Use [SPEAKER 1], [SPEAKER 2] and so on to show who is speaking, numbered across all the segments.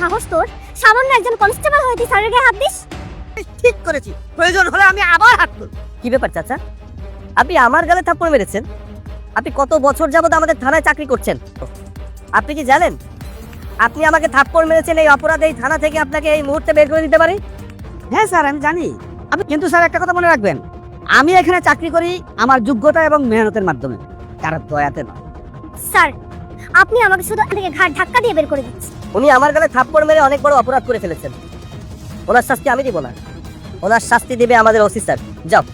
[SPEAKER 1] সাহস তোর। সামান্য একজন কনস্টেবল হয়ে তুই স্যারের গায়ে হাত দিস।
[SPEAKER 2] ঠিক করেছি। প্রয়োজন হলে আমি আবার হাত তুলব।
[SPEAKER 3] কি ব্যাপার চাচা? আপনি আমার গালে থাপ্পড় মেরেছেন? আপনি কত বছর যাবত আমাদের থানায় চাকরি করছেন? আপনি কি জানেন? আপনি আমাকে থাপ্পড় মেরেছেন এই অপরাধে এই থানা থেকে আপনাকে এই মুহূর্তে বের করে দিতে পারি?
[SPEAKER 2] হ্যাঁ স্যার আমি জানি। আপনি কিন্তু স্যার একটা কথা মনে রাখবেন। আমি এখানে চাকরি করি আমার যোগ্যতা এবং মেহনতের মাধ্যমে। কারও দয়াতে নয়।
[SPEAKER 1] স্যার আপনি আমাকে শুধু এখান থেকে ঘাট ধাক্কা দিয়ে বের করে দিচ্ছেন।
[SPEAKER 3] উনি আমার গালে থাপ্পড় মেরে অনেক বড় অপরাধ করে ফেলেছেন। ওনার শাস্তি আমি দিব না। ওনার শাস্তি দিবে আমাদের ওসি স্যার। যাও।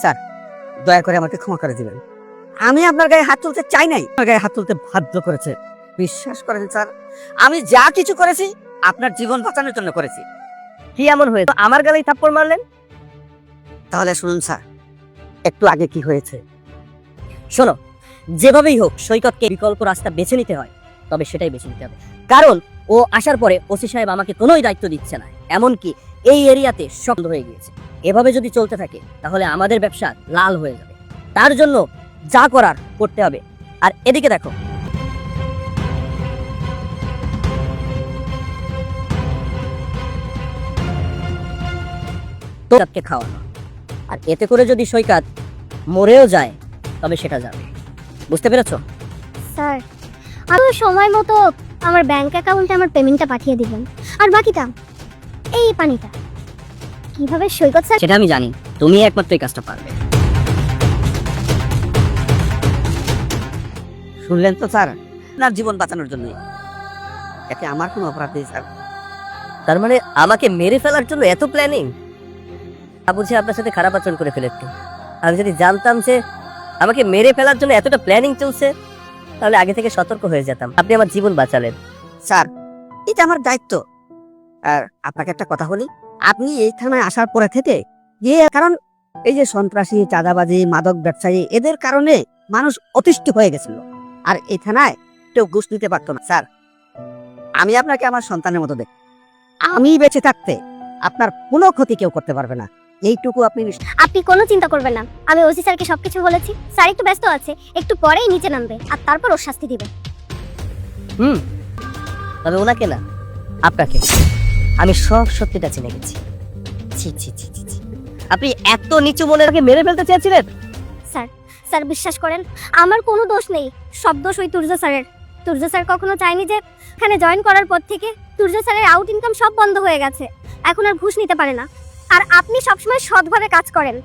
[SPEAKER 2] স্যার, দয়া করে আমাকে ক্ষমা করে দিবেন। আমি আপনার গায়ে হাত তুলতে চাই নাই। আপনার গায়ে হাত তুলতে বাধ্য করেছে। বিশ্বাস করেন স্যার, আমি যা কিছু করেছি আপনার জীবন বাঁচানোর জন্য করেছি।
[SPEAKER 3] কি এমন হয়েছে? আমার গালেই থাপ্পড় মারলেন?
[SPEAKER 2] তাহলে শুনুন স্যার, একটু আগে কি হয়েছে?
[SPEAKER 3] শোনো যেভাবেই হোক, সৈকতকে বিকল্প রাস্তা বেছে নিতে হয়, তবে সেটাই বেছে নিতে হবে। কারণ ও আসার পরে ওসি সাহেব আমাকে কোনোই দায়িত্ব দিচ্ছে না, এমনকি এই এরিয়াতে সব হয়ে গিয়েছে। এভাবে যদি চলতে থাকে, তাহলে আমাদের ব্যবসা লাল হয়ে যাবে। তার জন্য যা করার করতে হবে। আর এদিকে দেখো। সৈকতকে খাওয়ানো। আর এতে করে যদি সৈকত মরেও যায়, তবে সেটা যাবে। বুঝতে পেরেছ?
[SPEAKER 1] স্যার আমি সময় মতো আমার ব্যাংক অ্যাকাউন্টে আমার পেমেন্টটা পাঠিয়ে দিবেন। আর বাকিটা এই পানিটা। কীভাবে সৈকত স্যার?
[SPEAKER 3] সেটা আমি জানি। তুমি একমাত্র এই কাজটা পারবে।
[SPEAKER 2] শুনলেন তো স্যার? আপনার জীবন বাঁচানোর জন্য এতে আমার কোনো অপরাধ নেই স্যার।
[SPEAKER 3] তার মানে আমাকে মেরে ফেলার জন্য এত প্ল্যানিং বুঝে আপনার সাথে খারাপ আচরণ করে ফেলে একটু আমি যদি জানতাম যে আমাকে মেরে ফেলার জন্য এতটা প্ল্যানিং চলছে, তাহলে আগে থেকে সতর্ক হয়ে যেতাম। আপনি আমার জীবন বাঁচালেন।
[SPEAKER 2] স্যার, এটা আমার দায়িত্ব। আর আপনাকে একটা কথা বলি, আপনি এই থানায় আসার পরে থেকে গিয়ে কারণ এই যে সন্ত্রাসী, চাঁদাবাজি, মাদক ব্যবসায়ী, এদের কারণে মানুষ অতিষ্ঠ হয়ে গেছিল। আর এই থানায় কেউ ঘুষ দিতে পারতো না, স্যার। আমি আপনাকে আমার সন্তানের মতো দেখ। আমি বেঁচে থাকতে আপনার কোনো ক্ষতি কেউ করতে পারবে না। এইটুকু আপনি
[SPEAKER 1] আপনি কোনো চিন্তা করবেন না। আমি ওসি স্যারকে সবকিছু বলেছি। স্যার একটু ব্যস্ত আছে। একটু পরেই নিচে নামবে। আর তারপর ওর শাস্তি দিবে।
[SPEAKER 3] হুম। তবে ওনাকে না আপনাকে। আমি সব সত্যিটা চিনে গেছি। ছি ছি ছি ছি ছি। আপনি এত নিচু মনে রেখে মেরে ফেলতে চেয়েছিলেন?
[SPEAKER 1] স্যার স্যার বিশ্বাস করেন আমার কোনো দোষ নেই। সব দোষ ওই তুর্য স্যারের। তুর্য স্যার কখনো চায়নি যে এখানে জয়েন করার পর থেকে তুর্য স্যারের আউট ইনকাম সব বন্ধ হয়ে গেছে। এখন আর ঘুষ নিতে পারে না। আর আপনি সবসময় সৎভাবে কাজ করেন।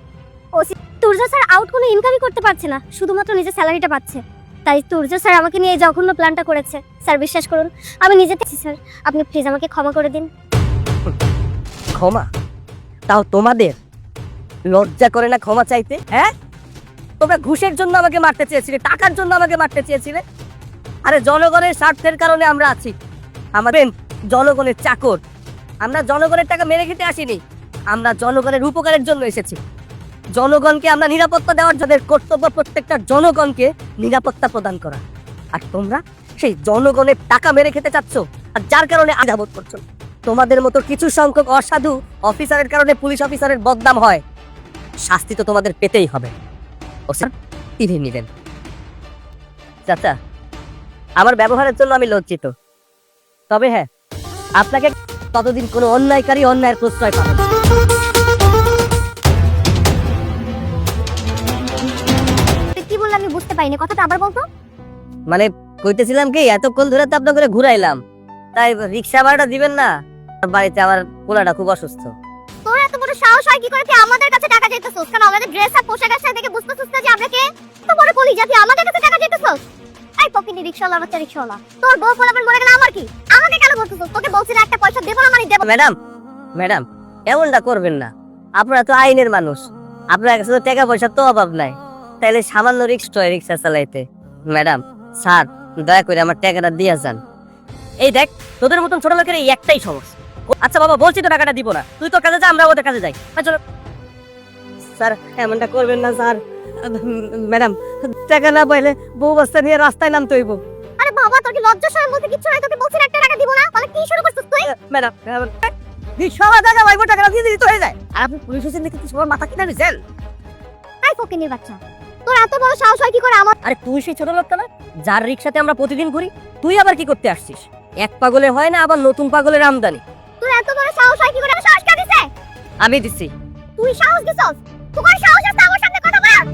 [SPEAKER 1] ও তুর্য স্যার আউট কোনো ইনকামই করতে পারছে না, শুধুমাত্র নিজের স্যালারিটা পাচ্ছে। তাই তুর্য স্যার আমাকে নিয়ে এই জঘন্য প্ল্যানটা করেছে। স্যার, বিশ্বাস করুন, আমি নিজে স্যার, আপনি প্লিজ আমাকে ক্ষমা করে দিন।
[SPEAKER 3] ক্ষমা? তাও তোমাদের? লজ্জা করে না ক্ষমা চাইতে? হ্যাঁ? তোমরা ঘুষের জন্য আমাকে মারতে চেয়েছিলে, টাকার জন্য আমাকে মারতে চেয়েছিলে। আরে জনগণের স্বার্থের কারণে আমরা আছি। আমাদের জনগণের চাকর। আমরা জনগণের টাকা মেরে খেতে আসিনি। আমরা জনগণের উপকারের জন্য এসেছি। জনগণকে আমরা নিরাপত্তা দেওয়ার যাদের কর্তব্য প্রত্যেকটা জনগণকে নিরাপত্তা প্রদান করা। আর তোমরা সেই জনগণের টাকা মেরে খেতে চাচ্ছ, আর যার কারণে আজাবত করছ। তোমাদের মতো কিছু সংখ্যক অসাধু অফিসারের কারণে পুলিশ অফিসারের বদনাম হয়। শাস্তি তো তোমাদের পেতেই হবে। ও স্যার তিনি নিলেন চাচা, আমার ব্যবহারের জন্য আমি লজ্জিত। তবে হ্যাঁ আপনাকে ততদিন কোনো অন্যায়কারী অন্যায়ের প্রশ্রয় পাবে
[SPEAKER 1] পাইনি কথাটা আবার বলতো?
[SPEAKER 3] মানে কইতেছিলাম কি এতক্ষণ ধরে তো আপনার করে ঘুরাইলাম। তাই রিক্সা ভাড়াটা দিবেন না বাড়িতে আমার পোলাটা খুব অসুস্থ।
[SPEAKER 1] তোর এত বড় সাহস হয় কি করে তুই আমাদের কাছে টাকা চাইতেছস? কেন আমাদের ড্রেস আর পোশাক আশাক দেখে বুঝতেছস না যে আমরা কে? তো বড় যে তুই আমাদের কাছে টাকা চাইতেছস? এই পকিনি রিকশাওয়ালা বাচ্চা রিকশাওয়ালা তোর বউ ফলাফল মরে গেলে আমার কি? আমাকে কেন বলতেছস? তোকে বলছি না একটা পয়সা দেবো না মানে দেবো
[SPEAKER 3] ম্যাডাম ম্যাডাম এমনটা করবেন না। আপনারা তো আইনের মানুষ। আপনার কাছে তো টাকা পয়সা তো অভাব নাই। তাইলে সামান্য রিক্স রিক্সা রিক্সা চালাইতে ম্যাডাম স্যার দয়া করে আমার টাকাটা দিয়ে যান। এই দেখ তোদের মতন ছোট লোকের এই একটাই সমস্যা। আচ্ছা বাবা বলছি তো টাকাটা দিব না। তুই তোর কাছে যা আমরা ওদের কাছে যাই। আয় চলো। স্যার এমনটা করবেন না স্যার। ম্যাডাম টাকা না পাইলে বউ বস্তা নিয়ে রাস্তায় নামতে হইব।
[SPEAKER 1] আরে বাবা তোর কি লজ্জা শরম বলতে কিচ্ছু নাই? তোকে বলছি একটা টাকা দিব না? তাহলে কি শুরু করছিস তুই?
[SPEAKER 3] ম্যাডাম সবার টাকা পাইবো টাকাটা দিয়ে দিতে হয়ে যায়। আর আপনি পুলিশ হোসেন দেখে সবার মাথা কিনা নিছেন
[SPEAKER 1] এই পকিনির বাচ্চা। তোর এত বড় সাহস হয় কি করে আমার?
[SPEAKER 3] আরে তুই সেই ছোট লোকটা না? যার রিক্সাতে আমরা প্রতিদিন ঘুরি তুই আবার কি করতে আসছিস? এক পাগলে হয় না আবার নতুন পাগলের আমদানি।
[SPEAKER 1] তোর এত বড় সাহস হয় কি করে আমার সাহস কাটিছে
[SPEAKER 3] আমি দিছি।
[SPEAKER 1] তুই সাহস দিছস? তোমার সাহস আছে আমার সামনে কথা বলার?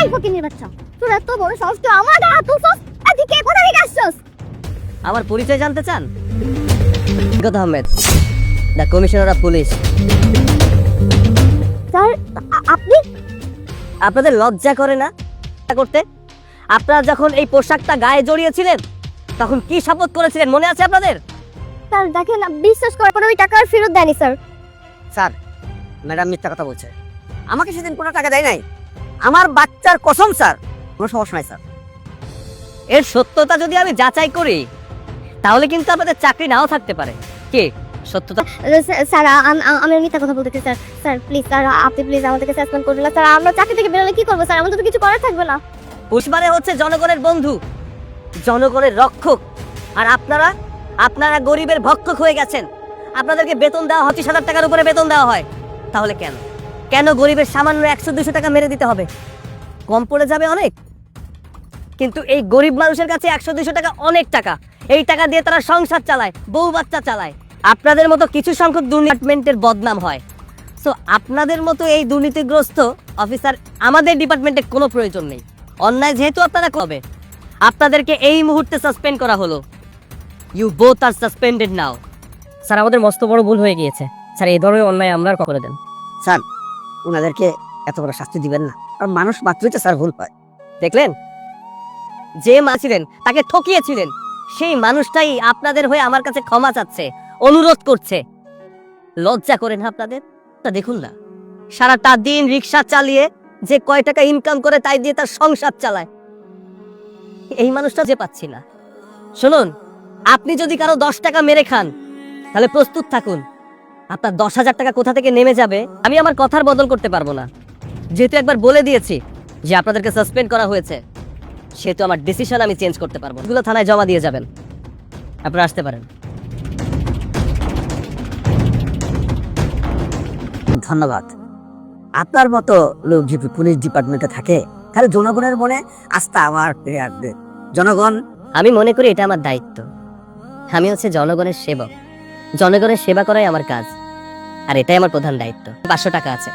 [SPEAKER 1] এই ফকিনির বাচ্চা তোর এত বড় সাহস তুই আমার গায়ে হাত তুলছস? এদিকে কোথা থেকে আসছস?
[SPEAKER 3] আমার পরিচয় জানতে চান? গত Ahmed the commissioner of police আপনাদের লজ্জা করে না? করতে? আপনারা যখন এই পোশাকটা গায়ে জড়িয়েছিলেন তখন কি শপথ করেছিলেন? মনে আছে আপনাদের?
[SPEAKER 1] স্যার দেখেন বিশ্বাস করে কোনো টাকা আর ফেরত দেয়নি স্যার।
[SPEAKER 2] স্যার ম্যাডাম মিথ্যা কথা বলছে। আমাকে সেদিন কোনো টাকা দেয় নাই। আমার বাচ্চার কসম স্যার কোনো সমস্যা নাই স্যার।
[SPEAKER 3] এর সত্যতা যদি আমি যাচাই করি তাহলে কিন্তু আপনাদের চাকরি নাও থাকতে পারে। কে? সত্যতা।
[SPEAKER 1] স্যার আম- মিথ্যা কথা বলতেছি স্যার। স্যার প্লিজ স্যার আপনি প্লিজ আমাদেরকে সাসপেন্ড করবেন না। স্যার আমরা চাকরি থেকে বেরোলে কি করব স্যার? আমাদের তো কিছু করার থাকবে না।
[SPEAKER 3] পুষ্পারে হচ্ছে জনগণের বন্ধু জনগণের রক্ষক। আর আপনারা আপনারা গরিবের ভক্ষক হয়ে গেছেন। আপনাদেরকে বেতন দেওয়া পঁচিশ হাজার টাকার উপরে বেতন দেওয়া হয়। তাহলে কেন? কেন গরিবের সামান্য একশো দুশো টাকা মেরে দিতে হবে? কম পড়ে যাবে অনেক। কিন্তু এই গরিব মানুষের কাছে একশো দুশো টাকা অনেক টাকা। এই টাকা দিয়ে তারা সংসার চালায় বউ বাচ্চা চালায়। আপনাদের মতো কিছু সংখ্যক ডিপার্টমেন্টের বদনাম হয়। সো আপনাদের মতো এই দুর্নীতিগ্রস্ত অফিসার আমাদের ডিপার্টমেন্টে কোনো প্রয়োজন নেই। অন্যায় যেহেতু আপনারা কবে আপনাদেরকে এই মুহূর্তে সাসপেন্ড করা হলো। You both are suspended now sir আমাদের মস্ত বড় ভুল হয়ে গিয়েছে। স্যার এই ধরনের অন্যায় আমরা করে দেন।
[SPEAKER 2] স্যার ওনাদেরকে এত বড় শাস্তি দিবেন না। আর মানুষ মাত্রই তো স্যার ভুল পায়
[SPEAKER 3] দেখলেন? যে মা ছিলেন তাকে ঠকিয়েছিলেন। সেই মানুষটাই আপনাদের হয়ে আমার কাছে ক্ষমা চাচ্ছে। অনুরোধ করছে। লজ্জা করেন আপনাদের? তা দেখুন না। সারাটা দিন রিক্সা চালিয়ে যে কয় টাকা ইনকাম করে তাই দিয়ে তার সংসার চালায়। এই মানুষটা যে পাচ্ছি না। শুনুন, আপনি যদি কারও দশ টাকা মেরে খান, তাহলে প্রস্তুত থাকুন। আপনার দশ হাজার টাকা কোথা থেকে নেমে যাবে, আমি আমার কথার বদল করতে পারব না। যেহেতু একবার বলে দিয়েছি যে আপনাদেরকে সাসপেন্ড করা হয়েছে, সেহেতু আমার ডিসিশন আমি চেঞ্জ করতে পারব এগুলো থানায় জমা দিয়ে যাবেন। আপনারা আসতে পারেন।
[SPEAKER 2] ধন্যবাদ। আপনার মতো লোক যদি পুলিশ ডিপার্টমেন্টে থাকে তাহলে জনগণের মনে আস্থা আমার ফিরে আসবে। জনগণ
[SPEAKER 3] আমি মনে করি এটা আমার দায়িত্ব। আমি হচ্ছে জনগণের সেবক। জনগণের সেবা করাই আমার কাজ। আর এটাই আমার প্রধান দায়িত্ব। পাঁচশো টাকা আছে।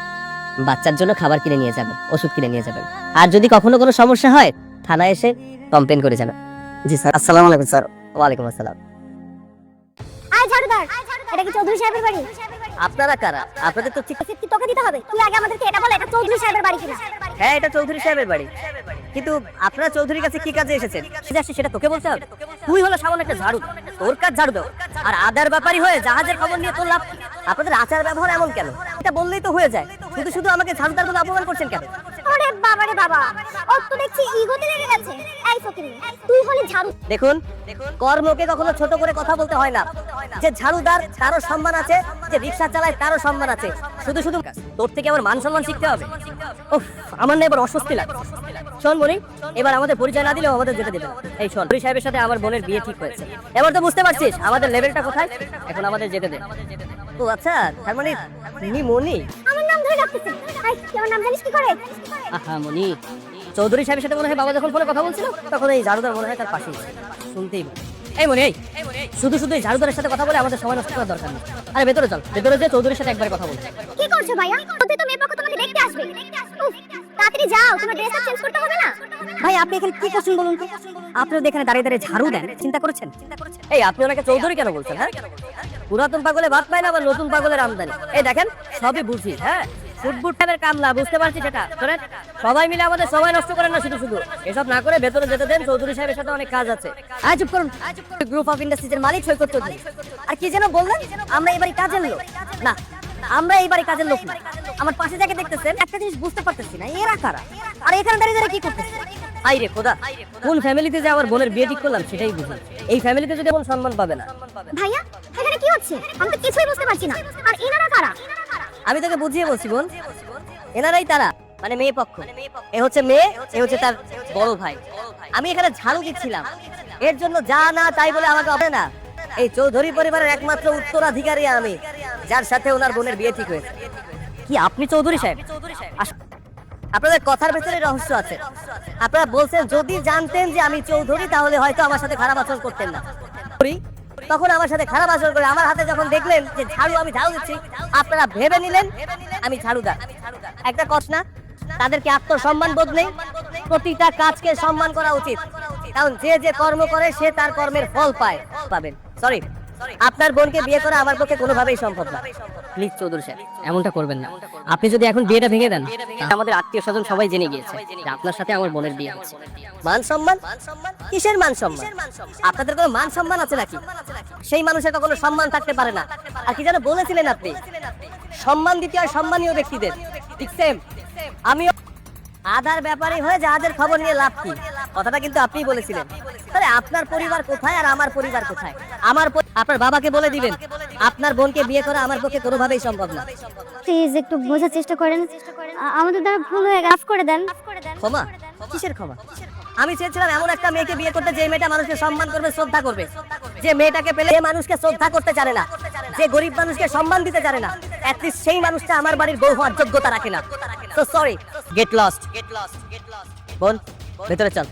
[SPEAKER 3] বাচ্চার জন্য খাবার কিনে নিয়ে যাবেন ওষুধ কিনে নিয়ে যাবেন। আর যদি কখনো কোনো সমস্যা হয় থানায় এসে কমপ্লেন করে যাবেন
[SPEAKER 2] জি স্যার। আসসালামু আলাইকুম স্যার।
[SPEAKER 3] ওয়ালাইকুম আসসালাম।
[SPEAKER 1] আয় ঝাড়ুদার। এটা কি চৌধুরী সাহেবের বাড়ি?
[SPEAKER 3] আপনারা কারা? আপনাদের তো ঠিক
[SPEAKER 1] কি তোকে দিতে হবে। তুই আগে আমাদেরকে এটা বল এটা চৌধুরী সাহেবের বাড়ি কিনা?
[SPEAKER 3] হ্যাঁ এটা চৌধুরী সাহেবের বাড়ি। কিন্তু আপনারা চৌধুরীর কাছে কি কাজে এসেছেন? সেটা আসছে সেটা তোকে বলতে হবে। তুই হলো সামান্য একটা ঝাড়ু তোর কাজ ঝাড়ু দাও আর আদার ব্যাপারই হয়ে জাহাজের খবর নিয়ে তোর লাভ আপনাদের আচার ব্যবহার এমন কেন? এটা বললেই তো হয়ে যায়। শুধু শুধু আমাকে ঝাড়ুদার বলে অপমান করছেন কেন?
[SPEAKER 1] ওরে বাবা। ও তো দেখছি ইগোতে লেগে গেছে। এই ফকিনি তুই হলি ঝাড়ু।
[SPEAKER 3] দেখুন কর্মকে কখনো ছোট করে কথা বলতে হয় না। যে ঝাড়ুদার তারও সম্মান আছে যে রিক্সা চালায় তারও সম্মান আছে। শুধু শুধু তোর থেকে আমার মান সম্মান শিখতে হবে। উফ, আমার না এবার অস্বস্তি লাগে শোন বনি এবার আমাদের পরিচয় না দিলেও আমাদের যেতে দেবে। এই শোন বনি সাহেবের সাথে আমার বোনের বিয়ে ঠিক হয়েছে। এবার তো বুঝতে পারছিস আমাদের লেভেলটা কোথায়? এখন আমাদের যেতে দে। ও আচ্ছা তার মানে মনি
[SPEAKER 1] আমার নাম ধরে তুই নাম জানিস কি করে?
[SPEAKER 3] মনি চৌধুরী সাহেবের সাথে মনে হয় বাবা যখন ফোনে কথা বলছিল তখন এই ঝাড়ুদার মনে হয় তার পাশেই শুনতেই এই মনে এই। শুধু শুধু এই ঝাড়ুদারের সাথে কথা বলে আমাদের সময় নষ্ট করার দরকার নেই। আরে ভেতরে চল। ভেতরে যে চৌধুরীর সাথে একবার কথা বল।
[SPEAKER 1] কি করছ ভাইয়া? ওতে তো মেয়ে পক্ষ তোমাকে দেখতে আসবে। তাড়াতাড়ি যাও তোমার ড্রেসটা চেঞ্জ করতে হবে না?
[SPEAKER 3] ভাই আপনি এখানে কি করছেন বলুন তো? আপনি তো এখানে দাঁড়িয়ে দাঁড়িয়ে ঝাড়ু দেন চিন্তা করেছেন? এই আপনি ওনাকে চৌধুরী কেন বলছেন হ্যাঁ? পুরাতন পাগলে ভাত পায় না আবার নতুন পাগলের আমদানি। এই দেখেন সবই বুঝি হ্যাঁ? কামলা, বুঝতে পারছি সেটা সবাই মিলে আমাদের নষ্ট করেন না শুধু শুধু। এসব না করে ভেতরে যেতে দেন, চৌধুরী সাহেবের সাথে অনেক কাজ আছে। চুপ করুন। গ্রুপ অফ ইন্ডাস্ট্রিজের মালিক আর কি যেন বললেন? আমরা কাজের লোক। না, আমরা এইবারই কাজের লোক না। আমার পাশে যাকে দেখতেছেন, একটা জিনিস বুঝতে পারতেছি না, এরা কারা? আর এখানে দাঁড়িয়ে দাঁড়িয়ে কি করতেছে? আই রে খোদা, কোন ফ্যামিলিতে যে আমার বোনের বিয়ে ঠিক করলাম সেটাই বুঝি। এই ফ্যামিলিতে যদি এমন সম্মান পাবে না।
[SPEAKER 1] ভাইয়া, এখানে কি হচ্ছে? আমি তো কিছুই বুঝতে পারছি না। আর কারা?
[SPEAKER 3] আমি তোকে বুঝিয়ে বলছি বোন, এনারাই তারা মানে মেয়ে পক্ষ। এ হচ্ছে মেয়ে, এ হচ্ছে তার বড় ভাই। আমি এখানে ঝাড়ু দিচ্ছিলাম এর জন্য যা না তাই বলে আমাকে হবে না। এই চৌধুরী পরিবারের একমাত্র উত্তরাধিকারী আমি, যার সাথে ওনার বোনের বিয়ে ঠিক হয়েছে। কি, আপনি চৌধুরী সাহেব? আপনাদের কথার ভেতরে রহস্য আছে। আপনারা বলছেন, যদি জানতেন যে আমি চৌধুরী, তাহলে হয়তো আমার সাথে খারাপ আচরণ করতেন না। তখন আমার সাথে খারাপ আচরণ করে আমার হাতে যখন দেখলেন যে ঝাড়ু আমি ঝাড়ু দিচ্ছি, আপনারা ভেবে নিলেন আমি ঝাড়ুদার। একটা কথা না তাদেরকে আত্মসম্মান বোধ নেই, প্রতিটা কাজকে সম্মান করা উচিত। কারণ যে যে কর্ম করে, সে তার কর্মের ফল পায়, পাবেন। সরি আপনার বোনকে বিয়ে করা আমার পক্ষে কোনোভাবেই সম্ভব না। প্লিজ চৌধুরী সাহেব
[SPEAKER 4] এমনটা করবেন না। আপনি যদি এখন বিয়েটা ভেঙে দেন, আমাদের আত্মীয় স্বজন সবাই জেনে গিয়েছে আপনার সাথে আমার বোনের বিয়ে হচ্ছে
[SPEAKER 3] মান সম্মান? কিসের মান সম্মান? আপনাদের কোনো মান সম্মান আছে নাকি? সেই মানুষের কখনো সম্মান থাকতে পারে না। আর কি যেন বলেছিলেন আপনি? সম্মান দিতে হয় সম্মানীয় ব্যক্তিদের। ঠিক সেম আমিও আধার ব্যাপারে হয়ে জাহাজের খবর নিয়ে লাভ কি? কথাটা কিন্তু আপনিই বলেছিলেন। তাহলে আপনার পরিবার কোথায় আর আমার পরিবার কোথায়? আমার আপনার বাবাকে বলে দিবেন আপনার বোনকে বিয়ে করা আমার পক্ষে কোনোভাবেই সম্ভব না।
[SPEAKER 1] প্লিজ একটু বোঝার চেষ্টা করেন। আমাদের দ্বারা ভুল হয়ে গেছে। করে দেন।
[SPEAKER 3] ক্ষমা? কিসের ক্ষমা? আমি চেয়েছিলাম এমন একটা মেয়েকে বিয়ে করতে যে মেয়েটা মানুষকে সম্মান করবে শ্রদ্ধা করবে। যে মেয়েটাকে পেলে যে মানুষকে শ্রদ্ধা করতে জানে না যে গরিব মানুষকে সম্মান দিতে জানে না অ্যাটলিস্ট সেই মানুষটা আমার বাড়ির বউ হওয়ার যোগ্যতা রাখে না। তো সরি গেট লস্ট বোন ভেতরে চল।